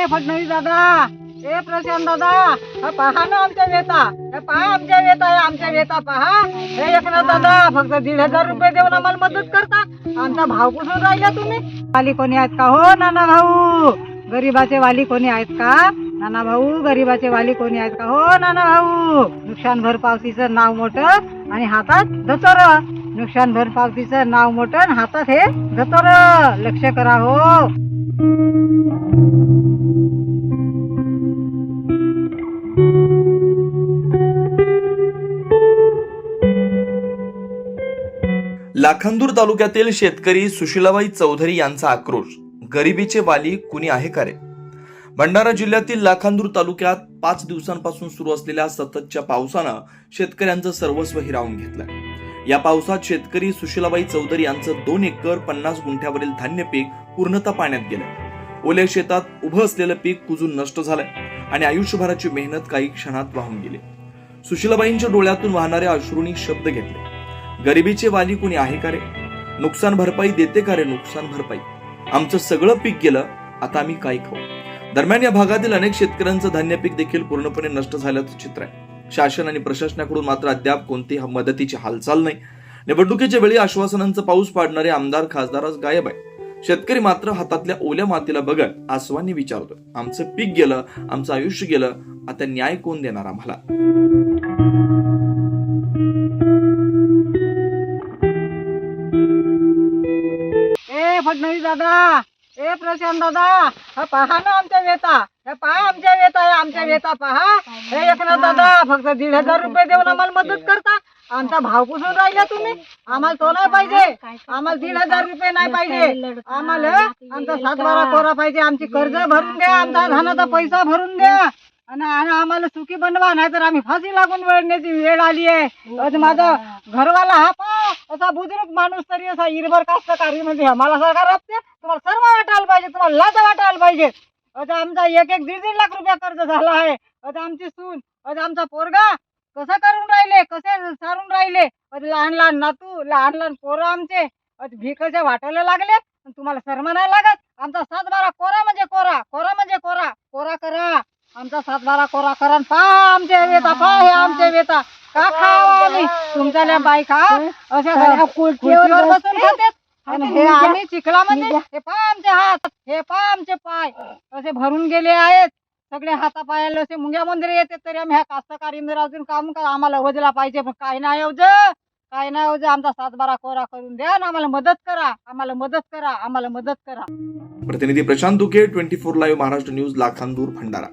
ए फडणवीस दादा ए प्रशांत दादा हा पहा ना आमच्या वेता हे पहा आमच्या वेता आहे आमच्या वेता पहा. हे एकनाथ दादा फक्त दीड हजार रुपये देऊन आम्हाला मदत करता. आमचा भाव कुठून राहिला तुम्ही? वाली कोणी आहेत का? हो नाना भाऊ. गरीबाचे वाली कोणी आहेत का? नाना भाऊ गरीबाचे वाली कोणी आहेत का? हो नाना भाऊ. नुकसान भरपावतीचं नाव मोठं आणि हातात धतोर नुकसान भरपावतीचं नाव मोठं आणि हातात हे धतोर लक्ष करा हो. लाखांदूर तालुक्यातील शेतकरी सुशीलाबाई चौधरी यांचा आक्रोश. गरिबीचे वाली कुणी आहे का रे? भंडारा जिल्ह्यातील लाखांदूर तालुक्यात पाच दिवसांपासून सुरू असलेल्या सततच्या पावसानं शेतकऱ्यांचं सर्वस्व हिरावून घेतलं या पावसात शेतकरी सुशीलाबाई चौधरी यांचं दोन एकर पन्नास गुंठ्यावरील धान्य पीक पूर्णतः पाण्यात गेलं ओल्या शेतात उभं असलेलं पीक कुजून नष्ट झालंय आणि आयुष्यभराची मेहनत काही क्षणात वाहून गेली. सुशीलाबाईंच्या डोळ्यातून वाहणारे अश्रुणी शब्द घेतले. गरिबीचे वाली कुणी आहे का रे? नुकसान भरपाई देते का रे? नुकसान भरपाई. आमचं सगळं पीक गेलं आता आम्ही काय खाऊ? दरम्यान या भागातील अनेक शेतकऱ्यांचं धान्य पीक देखील पूर्णपणे नष्ट झाल्याचं चित्र आहे. शासन आणि प्रशासनाकडून मात्र अद्याप कोणतीही मदतीची हालचाल नाही. निवडणुकीच्या वेळी आश्वासनांचा पाऊस पाडणारे आमदार खासदारच गायब आहे. शेतकरी मात्र हातातल्या ओल्या मातीला बघत आसवानी विचारतोय आमचं पीक गेलं आमचं आयुष्य गेलं आता न्याय कोण देणार आम्हाला? दादा. ए प्रशांत दादा हा पहा ना आमच्या वेता. हे पहा आमच्या वेता आहे आमच्या वेता पहा. हे एकनाथ दादा फक्त दीड हजार रुपये देऊन आम्हाला मदत करता. आमचा भाव पुसून राहिला तुम्ही. आम्हाला तो नाही पाहिजे. आम्हाला दीड हजार रुपये नाही पाहिजे. आम्हाला आमचा सात बारा कोरा पाहिजे. आमची कर्ज भरून द्या. आमचा धानाचा पैसा भरून द्या. आणि आम्हाला सुखी बनवा. नाहीतर आम्ही फाशी लागून वेळण्याची वेळ आली आहे. माझा घरवाला हा पा असा बुजुर्ग माणूस तरी असा इरभर कास्तकारी म्हणजे आम्हाला सरकार राबते तुम्हाला सर्व वाटायला पाहिजे तुम्हाला लाज वाटायला पाहिजे. आता आमचा एक एक दीड दीड लाख रुपया कर्ज झाला आहे. आता आमची सून आता आमचा पोरगा कसं करून राहिले कसे सारून राहिले? लहान लहान नातू लहान लहान पोरं आमचे. आता वाटायला लागले आणि तुम्हाला शर्म नाही लागत? आमचा सात बारा कोरा म्हणजे कोरा कोरा म्हणजे कोरा. कोरा करा. आमचा सात बारा कोरा करा पा आमचे वेता पहा हे आमचे वेता का खावा आम्ही? तुमच्या बायका अशा खुर्चीवर बसून खातात आणि हे आम्ही चिखला म्हणजे हे पहा आमचे हात हे पहा आमचे पाय. असे भरून गेले आहेत. सगळे हाता पायाला असे मुंग्या मंदिर येते तरी आम्ही ह्या कास्तकारी अजून काम का आम्हाला वजला पाहिजे पण काय नाही अवज काय नाही अवज आमचा सातबारा कोरा करून द्या आणि आम्हाला मदत करा. आम्हाला मदत करा आम्हाला मदत करा. प्रतिनिधी Prashant Duke twenty four live Maharashtra news Lakhandur Bhandara.